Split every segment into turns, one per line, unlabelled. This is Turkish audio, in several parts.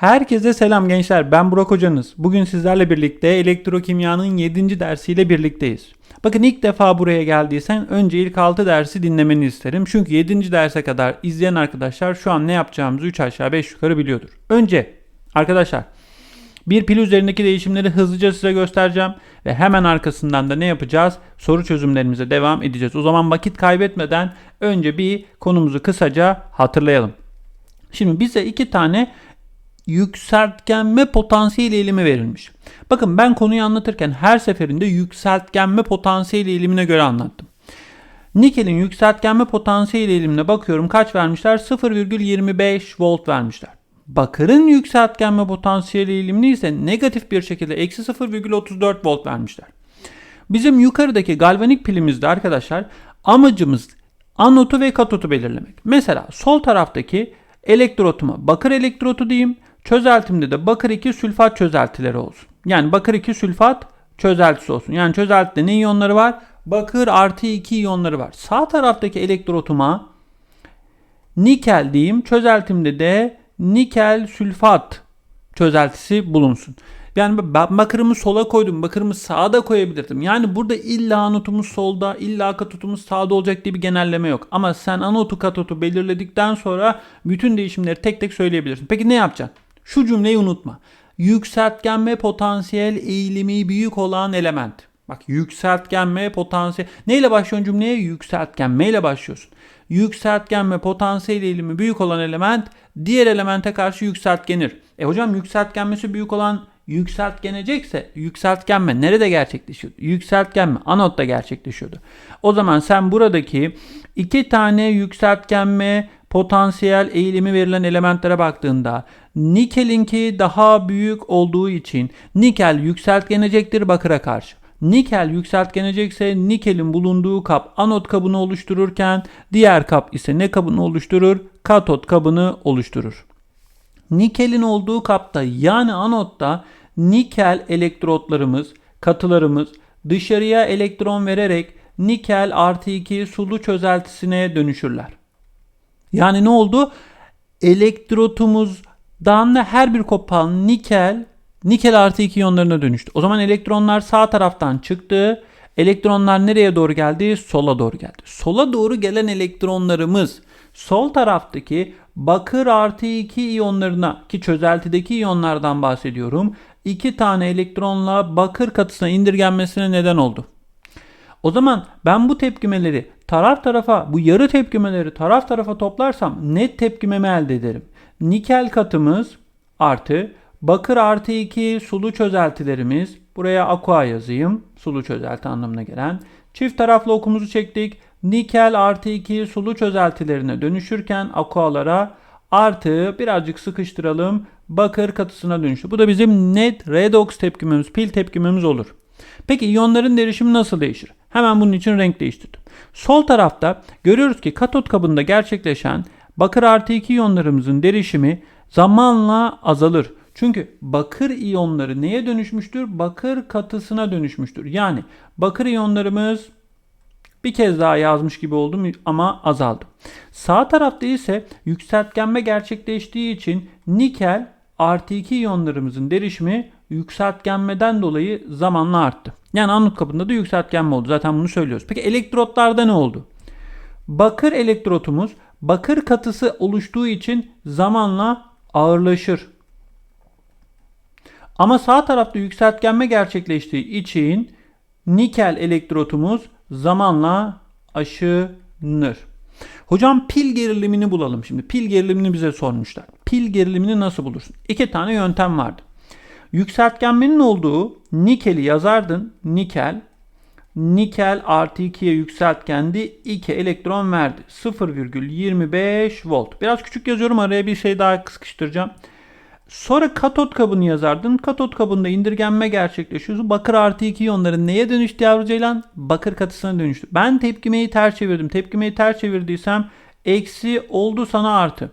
Herkese selam gençler. Ben Burak hocanız. Bugün sizlerle birlikte elektrokimyanın 7. dersiyle birlikteyiz. Bakın ilk defa buraya geldiysen önce ilk 6 dersi dinlemeni isterim. Çünkü 7. derse kadar izleyen arkadaşlar şu an ne yapacağımızı 3 aşağı 5 yukarı biliyordur. Önce arkadaşlar bir pil üzerindeki değişimleri hızlıca size göstereceğim ve hemen arkasından da ne yapacağız? Soru çözümlerimize devam edeceğiz. O zaman vakit kaybetmeden önce bir konumuzu kısaca hatırlayalım. Şimdi bize iki tane yükseltgenme potansiyel eğilimi verilmiş. Bakın ben konuyu anlatırken her seferinde yükseltgenme potansiyel eğilimine göre anlattım. Nikelin yükseltgenme potansiyel eğilimine bakıyorum kaç vermişler? 0,25 volt vermişler. Bakırın yükseltgenme potansiyel eğilimini ise negatif bir şekilde eksi 0,34 volt vermişler. Bizim yukarıdaki galvanik pilimizde arkadaşlar amacımız anotu ve katotu belirlemek. Mesela sol taraftaki elektrotuma bakır elektrotu diyeyim. Çözeltimde de bakır 2 sülfat çözeltileri olsun. Yani bakır 2 sülfat çözeltisi olsun. Yani çözeltide ne iyonları var? Bakır artı 2 iyonları var. Sağ taraftaki elektrotuma nikel diyeyim. Çözeltimde de nikel sülfat çözeltisi bulunsun. Yani ben bakırımı sola koydum, bakırımı sağa da koyabilirdim. Yani burada illa anotumuz solda, illa katotumuz sağda olacak diye bir genelleme yok. Ama sen anotu katotu belirledikten sonra bütün değişimleri tek tek söyleyebilirsin. Peki ne yapacaksın? Şu cümleyi unutma. Yükseltgenme potansiyel eğilimi büyük olan element. Bak yükseltgenme potansiyel. Neyle başlıyorsun cümleye? Yükseltgenme ile başlıyorsun. Yükseltgenme potansiyel eğilimi büyük olan element diğer elemente karşı yükseltgenir. E hocam yükseltgenmesi büyük olan yükseltgenecekse yükseltgenme nerede gerçekleşiyordu? Yükseltgenme anotta gerçekleşiyordu. O zaman sen buradaki iki tane yükseltgenme potansiyel eğilimi verilen elementlere baktığında nikelinki daha büyük olduğu için nikel yükseltgenecektir bakıra karşı. Nikel yükseltgenecekse nikelin bulunduğu kap anot kabını oluştururken diğer kap ise ne kabını oluşturur? Katot kabını oluşturur. Nikelin olduğu kapta yani anotta nikel elektrotlarımız, katılarımız dışarıya elektron vererek nikel artı 2 sulu çözeltisine dönüşürler. Yani ne oldu? Elektrotumuzdan her bir kopan nikel nikel artı 2 iyonlarına dönüştü. O zaman elektronlar sağ taraftan çıktı. Elektronlar nereye doğru geldi? Sola doğru geldi. Sola doğru gelen elektronlarımız sol taraftaki bakır artı 2 iyonlarına ki çözeltideki iyonlardan bahsediyorum. 2 tane elektronla bakır katısına indirgenmesine neden oldu. O zaman ben bu tepkimeleri taraf tarafa bu yarı tepkimeleri taraf tarafa toplarsam net tepkimemi elde ederim. Nikel katımız artı bakır artı 2 sulu çözeltilerimiz buraya aqua yazayım sulu çözelti anlamına gelen. Çift taraflı okumuzu çektik. Nikel artı 2 sulu çözeltilerine dönüşürken aqualara artı birazcık sıkıştıralım bakır katısına dönüştü. Bu da bizim net redox tepkimemiz, pil tepkimemiz olur. Peki iyonların derişimi nasıl değişir? Hemen bunun için renk değiştirdim. Sol tarafta görüyoruz ki katot kabında gerçekleşen bakır artı 2 iyonlarımızın derişimi zamanla azalır. Çünkü bakır iyonları neye dönüşmüştür? Bakır katısına dönüşmüştür. Yani bakır iyonlarımız bir kez daha yazmış gibi oldum ama azaldı. Sağ tarafta ise yükseltgenme gerçekleştiği için nikel artı 2 iyonlarımızın derişimi yükseltgenmeden dolayı zamanla arttı. Yani anot kabında da yükseltgenme oldu. Zaten bunu söylüyoruz. Peki elektrotlarda ne oldu? Bakır elektrotumuz bakır katısı oluştuğu için zamanla ağırlaşır. Ama sağ tarafta yükseltgenme gerçekleştiği için nikel elektrotumuz zamanla aşınır. Hocam pil gerilimini bulalım şimdi. Pil gerilimini bize sormuşlar. Pil gerilimini nasıl bulursun? İki tane yöntem vardı. Yükseltgenmenin olduğu nikeli yazardın. Nikel. Nikel artı 2'ye yükseltgendi. 2 elektron verdi. 0,25 volt. Biraz küçük yazıyorum. Araya bir şey daha sıkıştıracağım. Sonra katot kabını yazardın. Katot kabında indirgenme gerçekleşiyor. Bakır artı 2 iyonları neye dönüştü yavru ceylan? Bakır katısına dönüştü. Ben tepkimeyi ters çevirdim. Tepkimeyi ters çevirdiysem eksi oldu sana artı.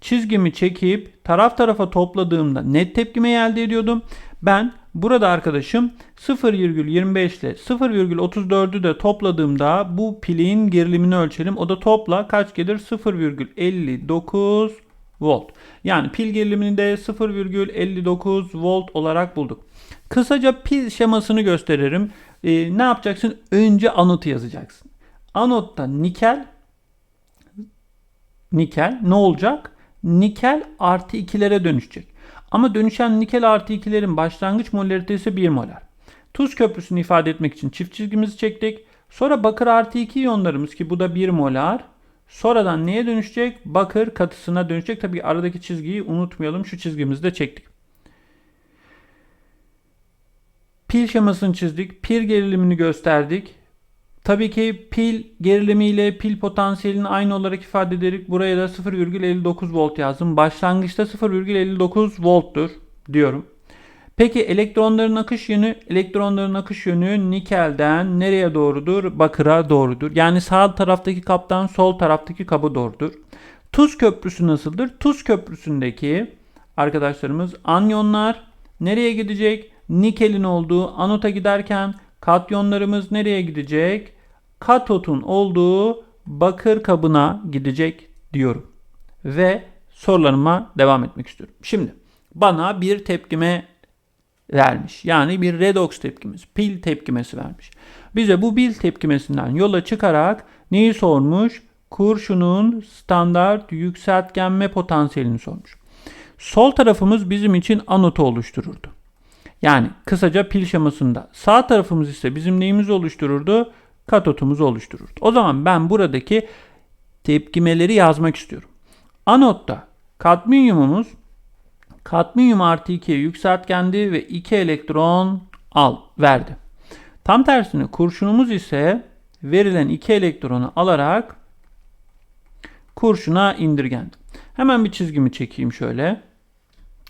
Çizgimi çekip taraf tarafa topladığımda net tepkimeyi elde ediyordum. Ben burada arkadaşım 0,25 ile 0,34'ü de topladığımda bu pilin gerilimini ölçelim. O da topla kaç gelir? 0,59 volt. Yani pil gerilimini de 0,59 volt olarak bulduk. Kısaca pil şemasını gösteririm. Ee, ne yapacaksın? Önce anotu yazacaksın. Anotta nikel nikel ne olacak? Nikel artı 2'lere dönüşecek. Ama dönüşen nikel artı 2'lerin başlangıç molaritesi 1 molar. Tuz köprüsünü ifade etmek için çift çizgimizi çektik. Sonra bakır artı 2 iyonlarımız ki bu da 1 molar. Sonradan neye dönüşecek? Bakır katısına dönüşecek. Tabii aradaki çizgiyi unutmayalım. Şu çizgimizi de çektik. Pil şemasını çizdik. Pil gerilimini gösterdik. Tabii ki pil gerilimiyle pil potansiyelini aynı olarak ifade ederek buraya da 0,59 volt yazdım. Başlangıçta 0,59 volttur diyorum. Peki elektronların akış yönü, elektronların akış yönü nikelden nereye doğrudur? Bakıra doğrudur. Yani sağ taraftaki kaptan sol taraftaki kabı doğrudur. Tuz köprüsü nasıldır? Tuz köprüsündeki arkadaşlarımız anyonlar nereye gidecek? Nikelin olduğu anota giderken katyonlarımız nereye gidecek? Katotun olduğu bakır kabına gidecek diyorum. Ve sorularıma devam etmek istiyorum. Şimdi bana bir tepkime vermiş. Yani bir redox tepkimesi, pil tepkimesi vermiş. Bize bu pil tepkimesinden yola çıkarak neyi sormuş? Kurşunun standart yükseltgenme potansiyelini sormuş. Sol tarafımız bizim için anotu oluştururdu. Yani kısaca pil şemasında. Sağ tarafımız ise bizim neyimizi oluştururdu? Katotumuzu oluştururdu. O zaman ben buradaki tepkimeleri yazmak istiyorum. Anotta kadmiyumumuz kadmiyum artı 2'ye yükseltgendi ve 2 elektron al verdi. Tam tersine kurşunumuz ise verilen 2 elektronu alarak kurşuna indirgendi. Hemen bir çizgimi çekeyim şöyle.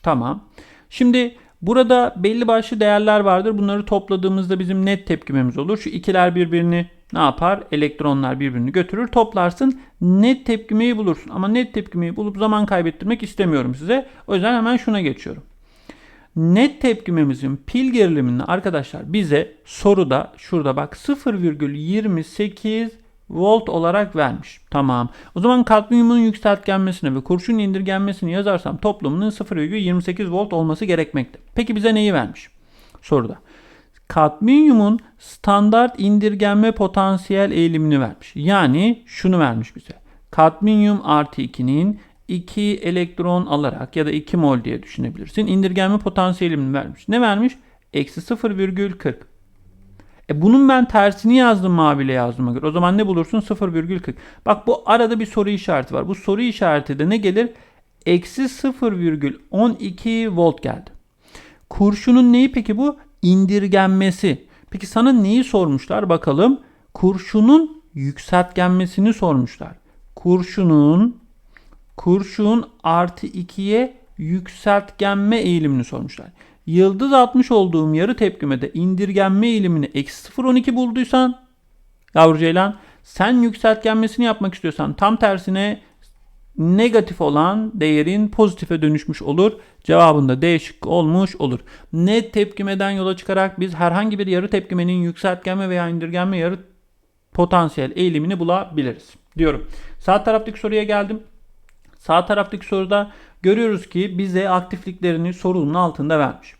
Tamam. Şimdi burada belli başlı değerler vardır. Bunları topladığımızda bizim net tepkimemiz olur. Şu ikiler birbirini ne yapar? Elektronlar birbirini götürür. Toplarsın. Net tepkimeyi bulursun. Ama net tepkimeyi bulup zaman kaybettirmek istemiyorum size. O yüzden hemen şuna geçiyorum. Net tepkimemizin pil gerilimini arkadaşlar bize soruda şurada bak 0,28 volt olarak vermiş. Tamam. O zaman kadmiyumun yükseltgenmesini ve kurşun indirgenmesini yazarsam toplamının 0,28 volt olması gerekmekte. Peki bize neyi vermiş? Soruda. Kadmiyumun standart indirgenme potansiyel eğilimini vermiş. Yani şunu vermiş bize. Kadmiyum artı 2'nin 2 elektron alarak ya da 2 mol diye düşünebilirsin. İndirgenme potansiyelini vermiş. Ne vermiş? Eksi 0,40. E bunun ben tersini yazdım maviyle yazdığıma göre. O zaman ne bulursun? 0,40. Bak bu arada bir soru işareti var. Bu soru işareti de ne gelir? Eksi 0,12 volt geldi. Kurşunun neyi peki bu? İndirgenmesi. Peki sana neyi sormuşlar bakalım? Kurşunun yükseltgenmesini sormuşlar. Kurşunun kurşun artı 2'ye yükseltgenme eğilimini sormuşlar. Yıldız atmış olduğum yarı tepkimede indirgenme eğilimini eksi 0,12 bulduysan yavru ceylan sen yükseltgenmesini yapmak istiyorsan tam tersine negatif olan değerin pozitife dönüşmüş olur. Cevabında D şıkkı olmuş olur. Net tepkimeden yola çıkarak biz herhangi bir yarı tepkimenin yükseltgenme veya indirgenme yarı potansiyel eğilimini bulabiliriz diyorum. Sağ taraftaki soruya geldim. Sağ taraftaki soruda görüyoruz ki bize aktifliklerini sorunun altında vermiş.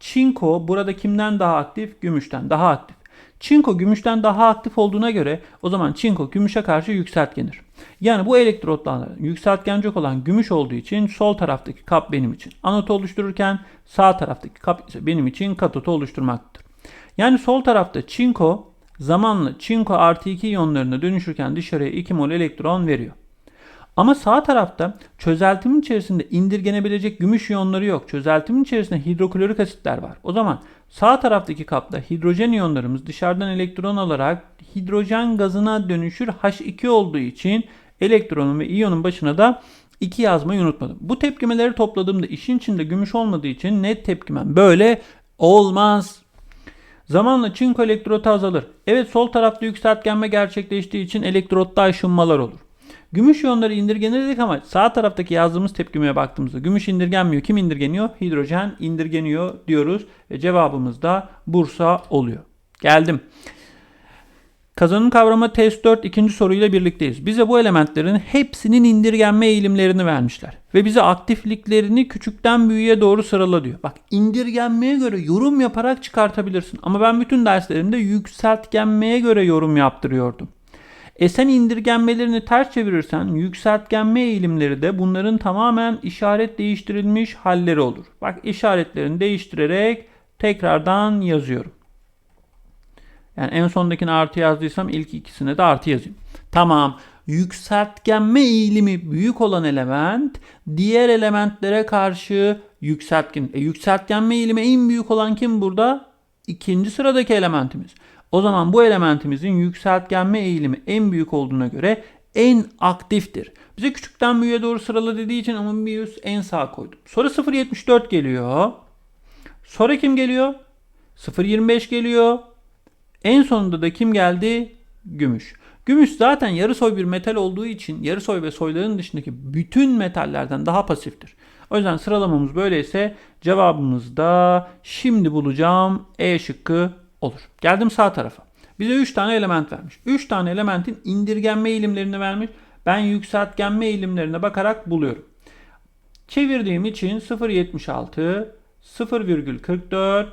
Çinko burada kimden daha aktif? Gümüşten daha aktif. Çinko gümüşten daha aktif olduğuna göre o zaman çinko gümüşe karşı yükseltgenir. Yani bu elektrotlarla yükseltgencek olan gümüş olduğu için sol taraftaki kap benim için anot oluştururken sağ taraftaki kap ise benim için katotu oluşturmaktadır. Yani sol tarafta çinko zamanla çinko artı 2 iyonlarına dönüşürken dışarıya 2 mol elektron veriyor. Ama sağ tarafta çözeltimin içerisinde indirgenebilecek gümüş iyonları yok. Çözeltimin içerisinde hidroklorik asitler var. O zaman sağ taraftaki kapta hidrojen iyonlarımız dışarıdan elektron alarak hidrojen gazına dönüşür H2 olduğu için elektronun ve iyonun başına da 2 yazmayı unutmadım. Bu tepkimeleri topladığımda işin içinde gümüş olmadığı için net tepkimem böyle olmaz. Zamanla çinko elektrotu azalır. Evet sol tarafta yükseltgenme gerçekleştiği için elektrotta aşınmalar olur. Gümüş iyonları indirgenir dedik ama sağ taraftaki yazdığımız tepkimeye baktığımızda gümüş indirgenmiyor. Kim indirgeniyor? Hidrojen indirgeniyor diyoruz. Ve cevabımız da Bursa oluyor. Geldim. Kazanım kavrama test 4 ikinci soruyla birlikteyiz. Bize bu elementlerin hepsinin indirgenme eğilimlerini vermişler. Ve bize aktifliklerini küçükten büyüğe doğru sırala diyor. Bak indirgenmeye göre yorum yaparak çıkartabilirsin. Ama ben bütün derslerimde yükseltgenmeye göre yorum yaptırıyordum. E sen indirgenmelerini ters çevirirsen yükseltgenme eğilimleri de bunların tamamen işaret değiştirilmiş halleri olur. Bak işaretlerini değiştirerek tekrardan yazıyorum. Yani en sondakine artı yazdıysam ilk ikisine de artı yazayım. Tamam. Yükseltgenme eğilimi büyük olan element diğer elementlere karşı yükseltgen. E, yükseltgenme eğilimi en büyük olan kim burada? İkinci sıradaki elementimiz. O zaman bu elementimizin yükseltgenme eğilimi en büyük olduğuna göre en aktiftir. Bize küçükten büyüğe doğru sırala dediği için ama bir yüz en sağ koydum. Sonra 0.74 geliyor. Sonra kim geliyor? 0.25 geliyor. En sonunda da kim geldi? Gümüş. Gümüş zaten yarı soy bir metal olduğu için yarı soy ve soyların dışındaki bütün metallerden daha pasiftir. O yüzden sıralamamız böyleyse cevabımız da şimdi bulacağım E şıkkı olur. Geldim sağ tarafa. Bize 3 tane element vermiş. 3 tane elementin indirgenme eğilimlerini vermiş. Ben yükseltgenme eğilimlerine bakarak buluyorum. Çevirdiğim için 0.76, 0,44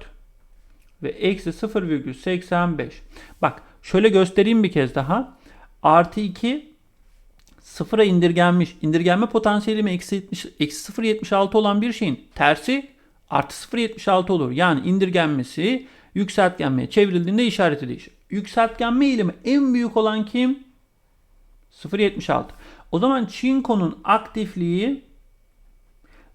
ve eksi 0,85. Bak şöyle göstereyim bir kez daha. Artı 2 sıfıra indirgenmiş. İndirgenme potansiyeli mi eksi, 70, eksi 0,76 olan bir şeyin tersi artı 0,76 olur. Yani indirgenmesi yükseltgenmeye çevrildiğinde işareti değişir. Yükseltgenme eğilimi en büyük olan kim? 0.76. O zaman çinkonun aktifliği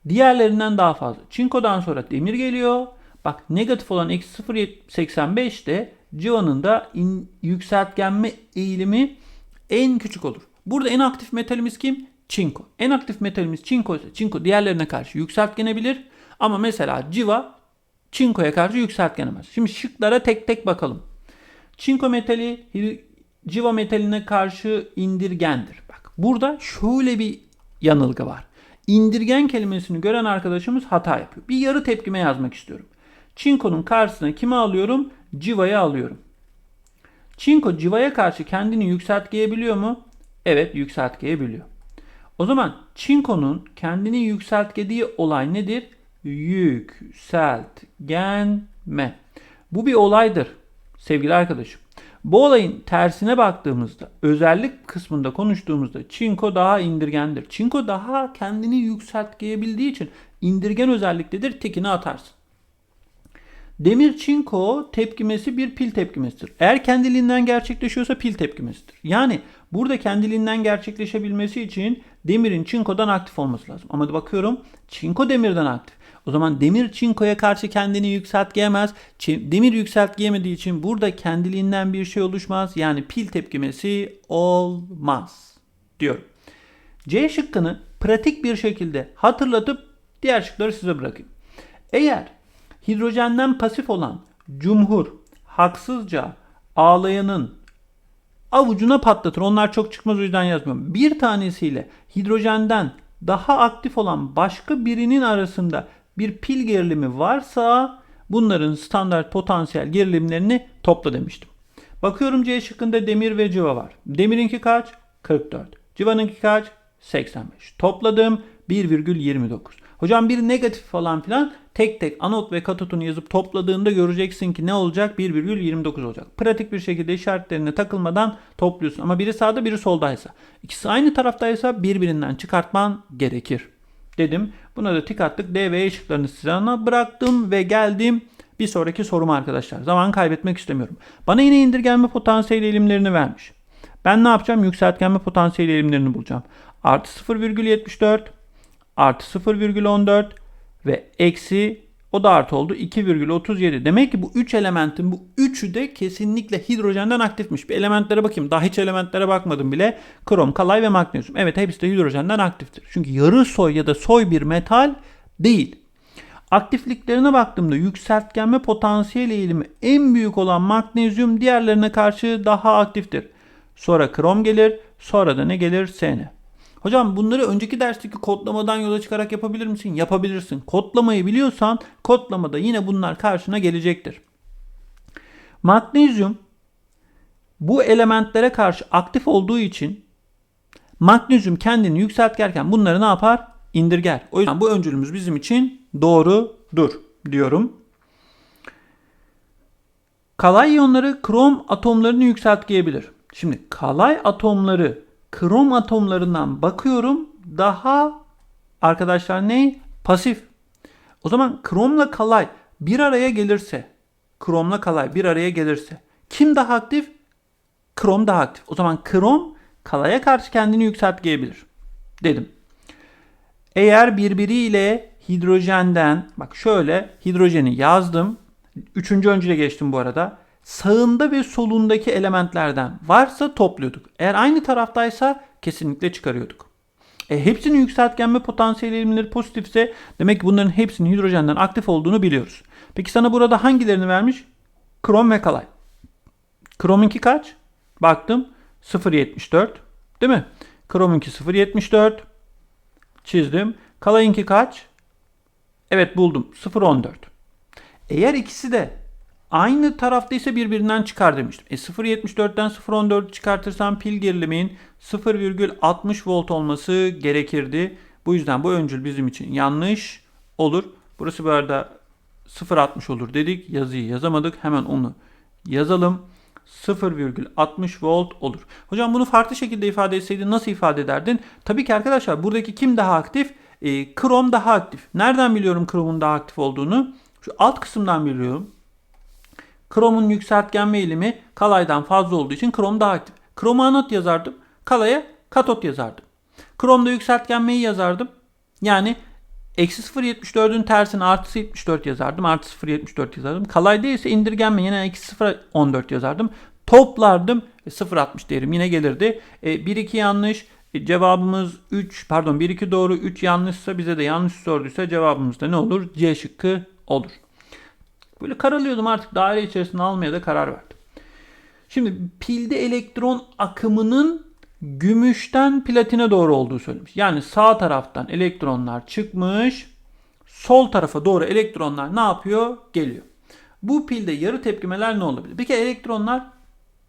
diğerlerinden daha fazla. Çinkodan sonra demir geliyor. Bak negatif olan eksi 0.85 de civanın da in, yükseltgenme eğilimi en küçük olur. Burada en aktif metalimiz kim? Çinko. En aktif metalimiz çinko ise çinko diğerlerine karşı yükseltgenebilir. Ama mesela civa çinkoya karşı yükseltgenemez. Şimdi şıklara tek tek bakalım. Çinko metali civa metaline karşı indirgendir. Bak burada şöyle bir yanılgı var. İndirgen kelimesini gören arkadaşımız hata yapıyor. Bir yarı tepkime yazmak istiyorum. Çinko'nun karşısına kimi alıyorum? Civa'yı alıyorum. Çinko civaya karşı kendini yükseltgeyebiliyor mu? Evet yükseltgeyebiliyor. O zaman çinkonun kendini yükseltgediği olay nedir? Yükseltgenme. Bu bir olaydır sevgili arkadaşım. Bu olayın tersine baktığımızda, özellik kısmında konuştuğumuzda çinko daha indirgendir. Çinko daha kendini yükseltgeyebildiği için indirgen özelliktedir, tekini atarsın. Demir çinko tepkimesi bir pil tepkimesidir. Eğer kendiliğinden gerçekleşiyorsa pil tepkimesidir. Yani burada kendiliğinden gerçekleşebilmesi için demirin çinkodan aktif olması lazım. Ama bakıyorum çinko demirden aktif. O zaman demir çinkoya karşı kendini yükseltgeyemez. Demir yükseltgeyemediği için burada kendiliğinden bir şey oluşmaz. Yani pil tepkimesi olmaz diyorum. C şıkkını pratik bir şekilde hatırlatıp diğer şıkları size bırakayım. Eğer hidrojenden pasif olan cumhur haksızca ağlayanın avucuna patlatır. Onlar çok çıkmaz o yüzden yazmıyorum. Bir tanesiyle hidrojenden daha aktif olan başka birinin arasında bir pil gerilimi varsa bunların standart potansiyel gerilimlerini topla demiştim. Bakıyorum C şıkkında demir ve civa var. Demirinki kaç? 44. Civanınki kaç? 85. Topladım 1,29. Hocam bir negatif falan filan tek tek anot ve katotunu yazıp topladığında göreceksin ki ne olacak? 1,29 olacak. Pratik bir şekilde işaretlerine takılmadan topluyorsun. Ama biri sağda biri soldaysa. ikisi aynı taraftaysa birbirinden çıkartman gerekir. Dedim. Buna da tik attık. D ve E şıklarını size bıraktım ve geldim bir sonraki sorum arkadaşlar. Zaman kaybetmek istemiyorum. Bana yine indirgenme potansiyeli eğilimlerini vermiş. Ben ne yapacağım? Yükseltgenme potansiyeli eğilimlerini bulacağım. Artı 0,74 artı 0,14 ve eksi o da artı oldu 2,37. Demek ki bu 3 elementin bu üçü de kesinlikle hidrojenden aktifmiş. Bir elementlere bakayım. Daha hiç elementlere bakmadım bile. Krom, kalay ve magnezyum. Evet hepsi de hidrojenden aktiftir. Çünkü yarı soy ya da soy bir metal değil. Aktifliklerine baktığımda yükseltgenme potansiyel eğilimi en büyük olan magnezyum diğerlerine karşı daha aktiftir. Sonra krom gelir, sonra da ne gelir? Sn. Hocam bunları önceki dersteki kodlamadan yola çıkarak yapabilir misin? Yapabilirsin. Kodlamayı biliyorsan kodlamada yine bunlar karşına gelecektir. Magnezyum bu elementlere karşı aktif olduğu için magnezyum kendini yükseltgerken bunları ne yapar? İndirger. O yüzden bu öncülümüz bizim için doğrudur diyorum. Kalay iyonları krom atomlarını yükseltgeyebilir. Şimdi kalay atomları krom atomlarından bakıyorum daha arkadaşlar ne? Pasif. O zaman kromla kalay bir araya gelirse kromla kalay bir araya gelirse kim daha aktif? Krom daha aktif. O zaman krom kalaya karşı kendini yükseltgeyebilir dedim. Eğer birbiriyle hidrojenden bak şöyle hidrojeni yazdım. Üçüncü öncüle geçtim bu arada. Sağında ve solundaki elementlerden varsa topluyorduk. Eğer aynı taraftaysa kesinlikle çıkarıyorduk. E, hepsinin yükseltgenme potansiyeli eğilimleri pozitifse demek ki bunların hepsinin hidrojenden aktif olduğunu biliyoruz. Peki sana burada hangilerini vermiş? Krom ve kalay. Krominki kaç? Baktım 0.74 değil mi? Krominki 0.74 çizdim. Kalayınki kaç? Evet buldum 0.14. Eğer ikisi de aynı taraftaysa birbirinden çıkar demiştim. E 0.74'ten 0.14 çıkartırsam pil gerilimiğin 0,60 volt olması gerekirdi. Bu yüzden bu öncül bizim için yanlış olur. Burası bu arada 0.60 olur dedik. Yazıyı yazamadık. Hemen onu yazalım. 0,60 volt olur. Hocam bunu farklı şekilde ifade etseydin nasıl ifade ederdin? Tabii ki arkadaşlar buradaki kim daha aktif? E, krom daha aktif. Nereden biliyorum kromun daha aktif olduğunu? Şu alt kısımdan biliyorum. Kromun yükseltgenme eğilimi kalaydan fazla olduğu için krom daha aktif. Kroma anot yazardım. Kalaya katot yazardım. Kromda yükseltgenmeyi yazardım. Yani eksi 0.74'ün tersine artı 74 yazardım. Artı 0.74 yazardım. Kalayda ise indirgenme yine eksi 0.14 yazardım. Toplardım. 0.60 değerim yine gelirdi. E, 1-2 yanlış. E, cevabımız 3 pardon 1-2 doğru 3 yanlışsa bize de yanlış sorduysa cevabımız da ne olur? C şıkkı olur. Böyle karalıyordum artık daire içerisinde almaya da karar verdim. Şimdi pilde elektron akımının gümüşten platine doğru olduğu söylemiş. Yani sağ taraftan elektronlar çıkmış. Sol tarafa doğru elektronlar ne yapıyor? Geliyor. Bu pilde yarı tepkimeler ne olabilir? Bir kere elektronlar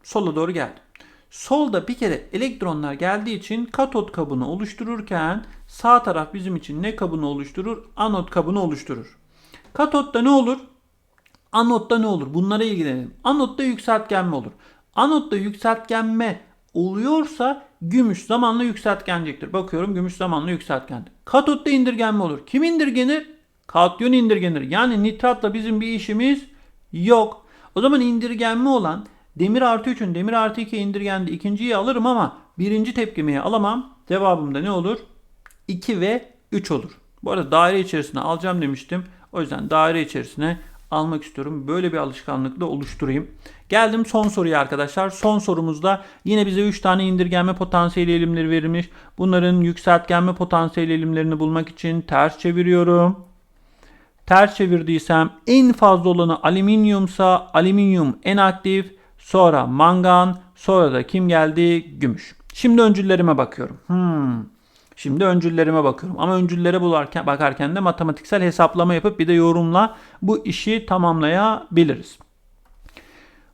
sola doğru geldi. Solda bir kere elektronlar geldiği için katot kabını oluştururken sağ taraf bizim için ne kabını oluşturur? Anot kabını oluşturur. Katotta ne olur? Anotta ne olur? Bunlara ilgilenelim. Anotta yükseltgenme olur. Anotta yükseltgenme oluyorsa gümüş zamanla yükseltgenecektir. Bakıyorum gümüş zamanla yükseltgendi. Katotta indirgenme olur. Kim indirgenir? Katyon indirgenir. Yani nitratla bizim bir işimiz yok. O zaman indirgenme olan demir artı 3'ün demir artı 2 indirgendi. İkinciyi alırım ama birinci tepkimeyi alamam. Cevabım da ne olur? 2 ve 3 olur. Bu arada daire içerisine alacağım demiştim. O yüzden daire içerisine almak istiyorum. Böyle bir alışkanlıkla oluşturayım. Geldim son soruya arkadaşlar. Son sorumuzda yine bize 3 tane indirgenme potansiyeli eğilimleri verilmiş. Bunların yükseltgenme potansiyeli eğilimlerini bulmak için ters çeviriyorum. Ters çevirdiysem en fazla olanı alüminyumsa alüminyum en aktif. Sonra mangan. Sonra da kim geldi? Gümüş. Şimdi öncüllerime bakıyorum. Hmm. Şimdi öncüllerime bakıyorum. Ama öncüllere bularken, bakarken de matematiksel hesaplama yapıp bir de yorumla bu işi tamamlayabiliriz.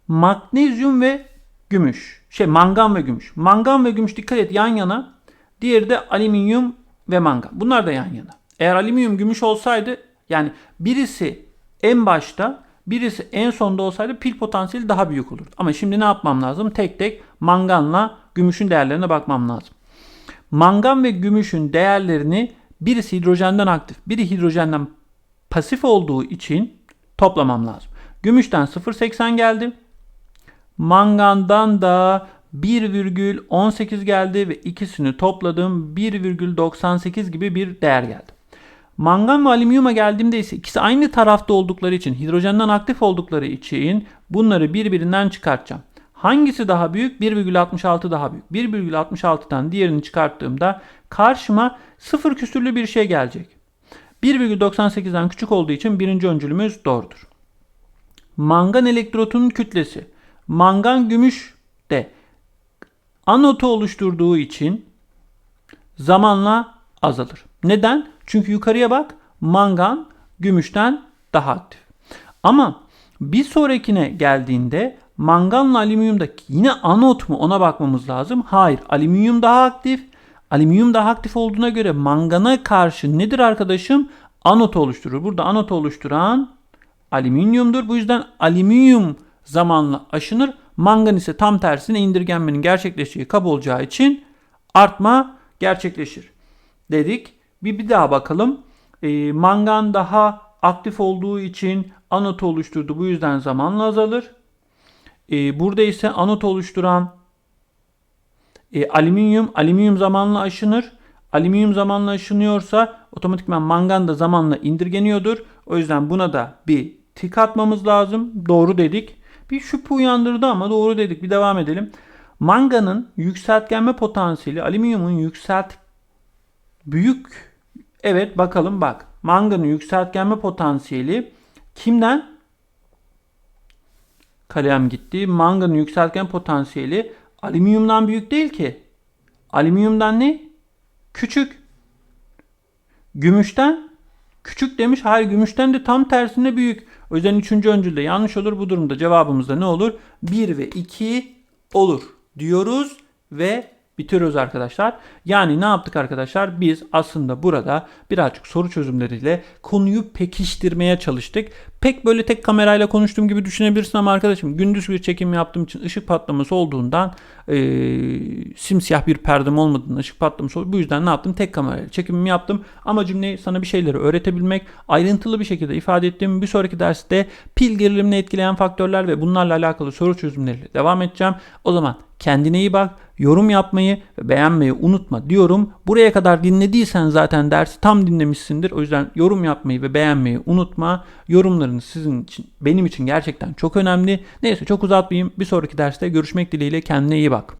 Magnezyum ve gümüş. Şey mangan ve gümüş. Mangan ve gümüş dikkat et yan yana. Diğeri de alüminyum ve mangan. Bunlar da yan yana. Eğer alüminyum gümüş olsaydı yani birisi en başta birisi en sonda olsaydı pil potansiyeli daha büyük olurdu. Ama şimdi ne yapmam lazım? Tek tek manganla gümüşün değerlerine bakmam lazım. Mangan ve gümüşün değerlerini birisi hidrojenden aktif, biri hidrojenden pasif olduğu için toplamam lazım. Gümüşten 0.80 geldi. Mangandan da 1,18 geldi ve ikisini topladım 1,98 gibi bir değer geldi. Mangan ve alüminyuma geldiğimde ise ikisi aynı tarafta oldukları için, hidrojenden aktif oldukları için bunları birbirinden çıkartacağım. Hangisi daha büyük? 1,66 daha büyük. 1,66'dan diğerini çıkarttığımda karşıma sıfır küsürlü bir şey gelecek. 1,98'den küçük olduğu için birinci öncülümüz doğrudur. Mangan elektrotunun kütlesi mangan gümüş de anotu oluşturduğu için zamanla azalır. Neden? Çünkü yukarıya bak mangan gümüşten daha aktif. Ama bir sonrakine geldiğinde manganla alüminyumda yine anot mu ona bakmamız lazım. Hayır. Alüminyum daha aktif. Alüminyum daha aktif olduğuna göre mangana karşı nedir arkadaşım? Anot oluşturur. Burada anot oluşturan alüminyumdur. Bu yüzden alüminyum zamanla aşınır. Mangan ise tam tersine indirgenmenin gerçekleştiği kap olacağı için artma gerçekleşir. Dedik. Bir, bir daha bakalım. Ee, mangan daha aktif olduğu için anot oluşturdu. Bu yüzden zamanla azalır. Ee, burada ise anot oluşturan e, alüminyum, alüminyum zamanla aşınır. Alüminyum zamanla aşınıyorsa otomatikman mangan da zamanla indirgeniyordur. O yüzden buna da bir tik atmamız lazım. Doğru dedik. Bir şüphe uyandırdı ama doğru dedik. Bir devam edelim. Manganın yükseltgenme potansiyeli alüminyumun yükselt büyük evet bakalım bak. Manganın yükseltgenme potansiyeli kimden? Kalem gitti. Manganın yükseltgen potansiyeli alüminyumdan büyük değil ki. Alüminyumdan ne? Küçük. Gümüşten küçük demiş. Hayır gümüşten de tam tersine büyük. O yüzden üçüncü öncülde yanlış olur. Bu durumda cevabımız da ne olur? 1 ve 2 olur diyoruz ve bitiriyoruz arkadaşlar. Yani ne yaptık arkadaşlar? Biz aslında burada birazcık soru çözümleriyle konuyu pekiştirmeye çalıştık. Pek böyle tek kamerayla konuştuğum gibi düşünebilirsin ama arkadaşım gündüz bir çekim yaptığım için ışık patlaması olduğundan e, simsiyah bir perdem olmadığından ışık patlaması oldu. Bu yüzden ne yaptım? Tek kamerayla çekimimi yaptım. Amacım ne? Sana bir şeyleri öğretebilmek, ayrıntılı bir şekilde ifade ettiğim bir sonraki derste pil gerilimini etkileyen faktörler ve bunlarla alakalı soru çözümleriyle devam edeceğim. O zaman kendine iyi bak, yorum yapmayı ve beğenmeyi unutma diyorum. Buraya kadar dinlediysen zaten dersi tam dinlemişsindir. O yüzden yorum yapmayı ve beğenmeyi unutma. Yorumlarınız sizin için, benim için gerçekten çok önemli. Neyse çok uzatmayayım. Bir sonraki derste görüşmek dileğiyle kendine iyi bak.